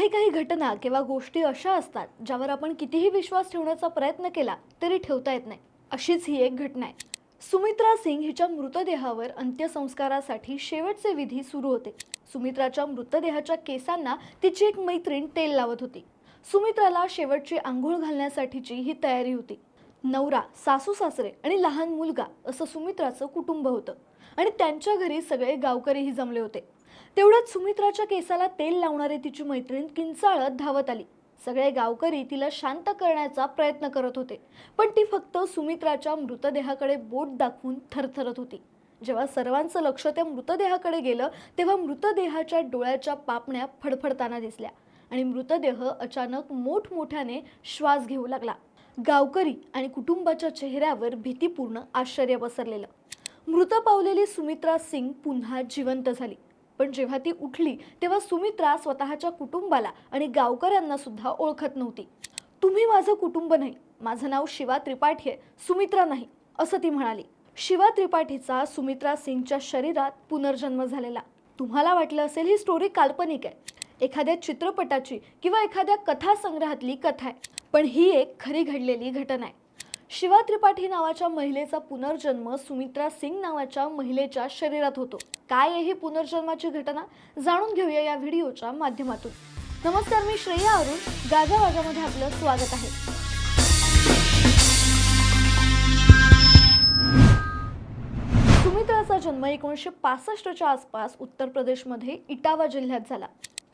काही काही घटना किंवा गोष्टी अशा असतात ज्यावर आपण कितीही विश्वास ठेवण्याचा प्रयत्न केला तरी ठेवता येत नाही. अशीच ही एक घटना आहे. सुमित्रा सिंग हिच्या मृतदेहावर अंत्यसंस्कारासाठी शेवटचे विधी सुरू होते. सुमित्राच्या मृतदेहाच्या केसांना तिची एक मैत्रीण तेल लावत होती. सुमित्राला शेवटची आंघोळ घालण्यासाठीची ही तयारी होती. नवरा सासू सासरे आणि लहान मुलगा असं सुमित्राचं कुटुंब होतं. आणि त्यांच्या घरी सगळे गावकरीही जमले होते. तेवढ्यात सुमित्राच्या केसाला तेल लावणारी तिची मैत्रीण किंचाळत धावत आली. सगळे गावकरी तिला शांत करण्याचा प्रयत्न करत होते. पण ती फक्त सुमित्राच्या मृतदेहाकडे बोट दाखवून थरथरत होती. जेव्हा सर्वांचं लक्ष त्या मृतदेहाकडे गेलं तेव्हा मृतदेहाच्या डोळ्याच्या पापण्या फडफडताना दिसल्या आणि मृतदेह अचानक मोठमोठ्याने श्वास घेऊ लागला. गावकरी आणि कुटुंबाच्या चेहऱ्यावर भीतीपूर्ण आश्चर्य पसरलेलं. मृत पावलेली सुमित्रा सिंग पुन्हा जिवंत झाली. पण जेव्हा ती उठली तेव्हा सुमित्रा स्वतःच्या कुटुंबाला आणि गावकऱ्यांना सुद्धा ओळखत नव्हती. तुम्ही माझं कुटुंब नाही माझं नाव शिवा त्रिपाठी आहे सुमित्रा नाही असं ती म्हणाली. शिवा त्रिपाठीचा सुमित्रा सिंगच्या शरीरात पुनर्जन्म झालेला. तुम्हाला वाटलं असेल ही स्टोरी काल्पनिक आहे. एखाद्या चित्रपटाची किंवा एखाद्या कथासंग्रहातली कथा आहे. पण ही एक खरी घडलेली घटना आहे. शिवा त्रिपाठी नावाच्या महिलेचा पुनर्जन्म सुमित्रा सिंग नावाच्या महिलेच्या शरीरात होतो. काय आहे ही पुनर्जन्माची घटना? जाणून घेऊया या व्हिडिओच्या माध्यमातून. नमस्कार मी श्रेया अरुण. गाजा वाजामध्ये आपलं स्वागत आहे. सुमित्राचा जन्म एकोणीसशे पासष्टच्या आसपास उत्तर प्रदेशमध्ये इटावा जिल्ह्यात झाला.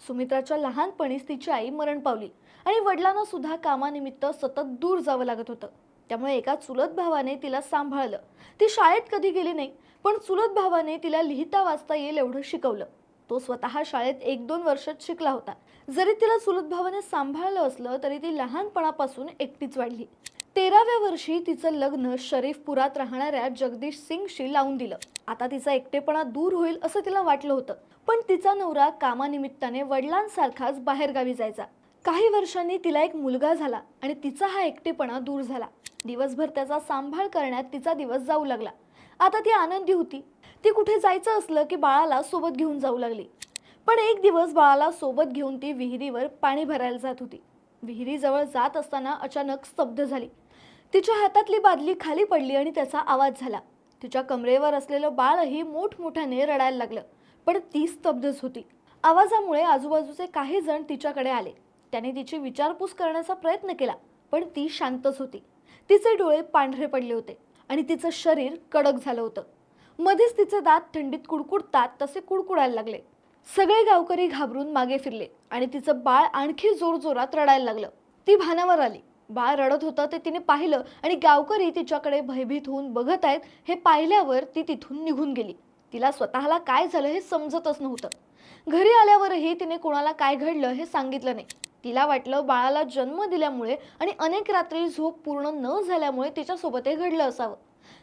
सुमित्राच्या लहानपणीच तिची आई मरण पावली आणि वडिलांना सुद्धा कामानिमित्त सतत दूर जावं लागत होतं. त्यामुळे एका चुलत भावाने तिला सांभाळलं. ती शाळेत कधी गेली नाही पण चुलत भावाने तिला लिहिता वाचता येईल एवढं शिकवलं. तो स्वतः शाळेत एक दोन वर्षात शिकला होता. जरी तिला चुलत भावाने सांभाळलं असलं तरी ती लहानपणापासून एकटीच वाढली. तेराव्या वर्षी तिचं लग्न शरीफपुरात राहणाऱ्या जगदीश सिंगशी लावून दिलं. आता तिचा एकटेपणा दूर होईल असं तिला वाटलं होतं. पण तिचा नवरा कामानिमित्ताने वडिलांसारखाच बाहेरगावी जायचा. काही वर्षांनी तिला एक मुलगा झाला आणि तिचा हा एकटेपणा दूर झाला. दिवसभर त्याचा सांभाळ करण्यात तिचा दिवस जाऊ लागला. आता ती आनंदी होती. ती कुठे जायचं असलं की बाळाला सोबत घेऊन जाऊ लागली. पण एक दिवस बाळाला सोबत घेऊन ती विहिरीवर पाणी भरायला जात होती. विहिरीजवळ जात असताना अचानक स्तब्ध झाली. तिच्या हातातली बादली खाली पडली आणि त्याचा आवाज झाला. तिच्या कमरेवर असलेलं बाळही मोठमोठ्याने रडायला लागलं. पण ती स्तब्धच होती. आवाजामुळे आजूबाजूचे काही जण तिच्याकडे आले. त्याने तिची विचारपूस करण्याचा प्रयत्न केला पण ती शांतच होती. तिचे डोळे पांढरे पडले होते आणि तिचं शरीर कडक झालं होतं. मध्येच तिचे दात थंडीत कुडकुडतात तसे कुडकुडायला लागले. सगळे गावकरी घाबरून मागे फिरले आणि तिचं बाळ आणखी जोरजोरात रडायला लागलं. ती भानावर आली. बाळ रडत होतं ते तिने पाहिलं आणि गावकरी तिच्याकडे भयभीत होऊन बघत आहेत हे पाहिल्यावर ती तिथून निघून गेली. तिला स्वतःला काय झालं हे समजतच नव्हतं. घरी आल्यावरही तिने कोणाला काय घडलं हे सांगितलं नाही. तिला वाटलं बाळाला जन्म दिल्यामुळे आणि अनेक रात्री झोप पूर्ण न झाल्यामुळे तिच्यासोबत हे घडलं असावं.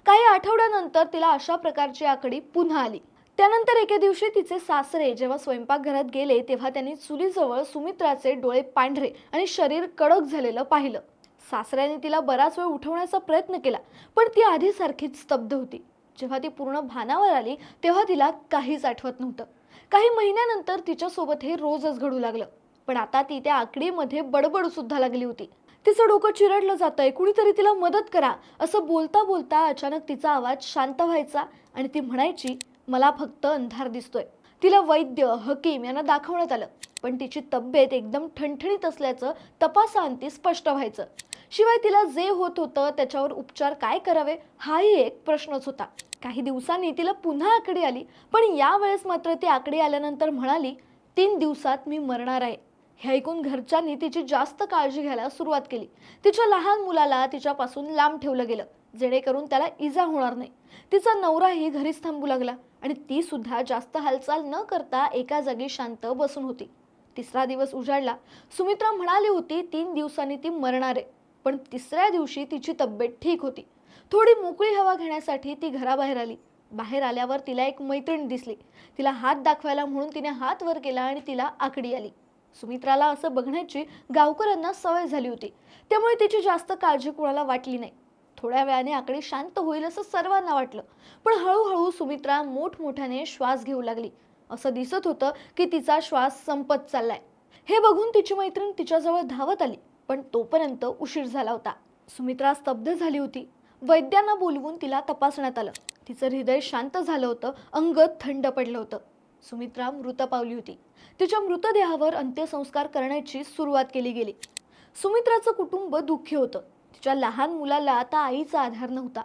काही आठवड्यानंतर तिला अशा प्रकारची आकडी पुन्हा आली. त्यानंतर एके दिवशी तिचे सासरे जेव्हा स्वयंपाकघरात गेले तेव्हा त्यांनी चुलीजवळ सुमित्राचे डोळे पांढरे आणि शरीर कडक झालेलं पाहिलं. सासऱ्याने तिला बराच वेळ उठवण्याचा प्रयत्न केला पण ती आधीसारखीच स्तब्ध होती. जेव्हा ती पूर्ण भानावर आली तेव्हा तिला काहीच आठवत नव्हतं. काही महिन्यानंतर तिच्यासोबत हे रोजच घडू लागलं. पण आता ती त्या आकडीमध्ये बडबड सुद्धा लागली होती. तिचं डोकं चिरडलं जातंय. कुणीतरी तिला मदत करा. असं बोलता बोलता अचानक तिचा आवाज शांत व्हायचा आणि ती म्हणायची मला फक्त अंधार दिसतोय. तिला वैद्य हकीम यांना दाखवण्यात आलं. पण तिची तब्येत एकदम ठणठणीत असल्याचं तपासाअंती स्पष्ट व्हायचं. शिवाय तिला जे होत होतं त्याच्यावर उपचार काय करावे हाही एक प्रश्नच होता. काही दिवसांनी तिला पुन्हा आकडी आली. पण यावेळेस मात्र ती आकडी आल्यानंतर म्हणाली तीन दिवसात मी मरणार आहे. हे ऐकून घरच्यांनी तिची जास्त काळजी घ्यायला सुरुवात केली. तिच्या लहान मुलाला तिच्यापासून लांब ठेवलं गेलं जेणेकरून त्याला इजा होणार नाही. तिचा नवराही घरीच थांबू लागला आणि ती सुद्धा जास्त हालचाल न करता एका जागी शांत बसून होती. तिसरा दिवस उजाडला. सुमित्रा म्हणाली होती तीन दिवसांनी ती मरणार आहे. पण तिसऱ्या दिवशी तिची तब्येत ठीक होती. थोडी मोकळी हवा घेण्यासाठी ती घराबाहेर आली. बाहेर आल्यावर तिला एक मैत्रीण दिसली. तिला हात दाखवायला म्हणून तिने हात वर केला आणि तिला आकडी आली. सुमित्राला असं बघण्याची गावकऱ्यांना सवय झाली होती. त्यामुळे तिची जास्त काळजी कोणाला वाटली नाही. थोड्या वेळाने आकडे शांत होईल असं सर्वांना वाटलं. पण हळूहळू सुमित्रा मोठमोठ्याने श्वास घेऊ लागली. असं दिसत होतं की तिचा श्वास संपत चाललाय. हे बघून तिची मैत्रीण तिच्याजवळ धावत आली पण तोपर्यंत उशीर झाला होता. सुमित्रा स्तब्ध झाली होती. वैद्यांना बोलवून तिला तपासण्यात आलं. तिचं हृदय शांत झालं होतं अंग थंड पडलं होतं. सुमित्रा मृत पावली होती. तिच्या मृतदेहावर अंत्यसंस्कार करण्याची सुरुवात केली गेली. सुमित्राचं कुटुंब दुःखी होतं. तिच्या लहान मुलाला आता आईचा आधार नव्हता.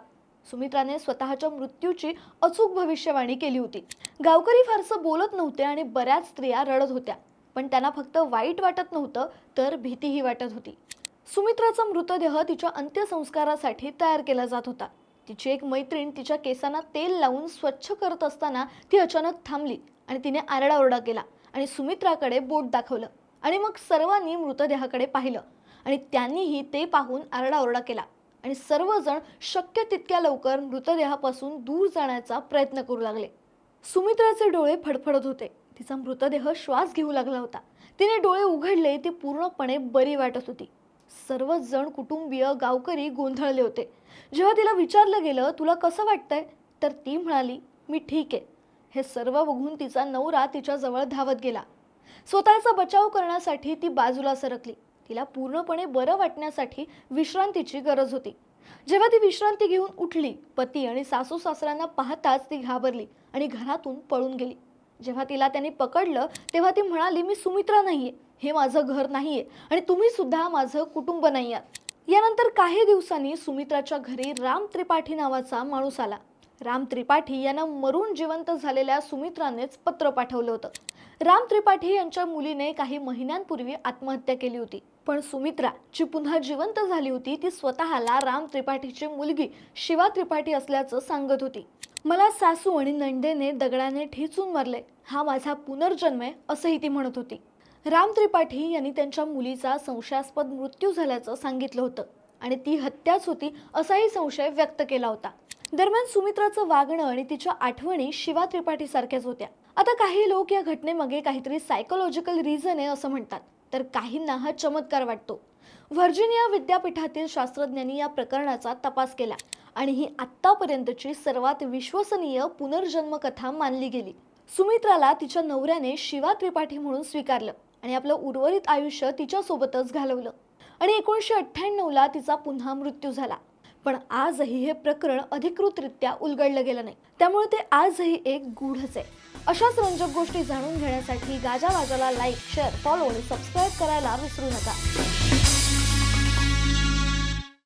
सुमित्राने स्वतःच्या मृत्यूची अचूक भविष्यवाणी केली होती. गावकरी फारसं बोलत नव्हते आणि बऱ्याच स्त्रिया रडत होत्या. पण त्यांना फक्त वाईट वाटत नव्हतं तर भीतीही वाटत होती. सुमित्राचा मृतदेह तिच्या अंत्यसंस्कारासाठी तयार केला जात होता. तिची एक मैत्रीण तिच्या केसांना तेल लावून स्वच्छ करत असताना ती अचानक थांबली. आणि तिने आरडाओरडा केला आणि सुमित्राकडे बोट दाखवलं आणि मग सर्वांनी मृतदेहाकडे पाहिलं आणि त्यांनीही ते पाहून आरडाओरडा केला आणि सर्वजण शक्य तितक्या लवकर मृतदेहापासून दूर जाण्याचा प्रयत्न करू लागले. सुमित्राचे डोळे फडफडत होते. तिचा मृतदेह श्वास घेऊ लागला होता. तिने डोळे उघडले ती पूर्णपणे बरी वाटत होती. सर्वच जण कुटुंबीय गावकरी गोंधळले होते. जेव्हा तिला विचारलं गेलं तुला कसं वाटतंय? तर ती म्हणाली मी ठीक आहे. हे सर्व बघून तिचा नवरा तिच्याजवळ धावत गेला. स्वतःचा बचाव करण्यासाठी ती बाजूला सरकली. तिला पूर्णपणे बरं वाटण्यासाठी विश्रांतीची गरज होती. जेव्हा ती विश्रांती घेऊन उठली पती आणि सासू सासऱ्यांना पाहताच ती घाबरली आणि घरातून पळून गेली. जेव्हा तिला त्यांनी पकडलं तेव्हा ती म्हणाली मी सुमित्रा नाहीये. हे माझं घर नाहीये आणि तुम्ही सुद्धा माझं कुटुंब नाही आहात यानंतर काही दिवसांनी सुमित्राच्या घरी राम त्रिपाठी नावाचा माणूस आला. राम त्रिपाठी यांना मरून जिवंत झालेल्या सुमित्रानेच पत्र पाठवलं होतं. राम त्रिपाठी यांच्या मुलीने काही महिन्यांपूर्वी आत्महत्या केली होती. पण सुमित्रा जी पुन्हा जिवंत झाली होती ती स्वतःला राम त्रिपाठीची मुलगी शिवा त्रिपाठी असल्याचं सांगत होती. मला सासू आणि नंदेने दगडाने ठेचून मारले. हा माझा पुनर्जन्म आहे असंही ती म्हणत होती. राम त्रिपाठी यांनी त्यांच्या मुलीचा संशयास्पद मृत्यू झाल्याचं सांगितलं होतं आणि ती हत्याच होती असाही संशय व्यक्त केला होता. दरम्यान सुमित्राचं वागणं आणि तिच्या आठवणी शिवा त्रिपाठी सारख्याच होत्या. आता काही लोक या घटनेमागे काहीतरी सायकोलॉजिकल रिझन आहे असं म्हणतात. तर काहींना हा चमत्कार वाटतो. व्हर्जिनिया विद्यापीठातील शास्त्रज्ञांनी या प्रकरणाचा तपास केला आणि ही आत्तापर्यंतची सर्वात विश्वसनीय पुनर्जन्म कथा मानली गेली. सुमित्राला तिच्या नवऱ्याने शिवा त्रिपाठी म्हणून स्वीकारलं आणि आपलं उर्वरित आयुष्य तिच्यासोबतच घालवलं. आणि एकोणीसशे अठ्ठ्याण्णवला तिचा पुन्हा मृत्यू झाला. पण आजही हे प्रकरण अधिकृतरित्या उलगडलं गेलं नाही. त्यामुळे ते आजही एक गूढच आहे. अशाच रंजक गोष्टी जाणून घेण्यासाठी गाजा वाजाला लाईक शेअर फॉलो आणि सबस्क्राईब करायला विसरू नका.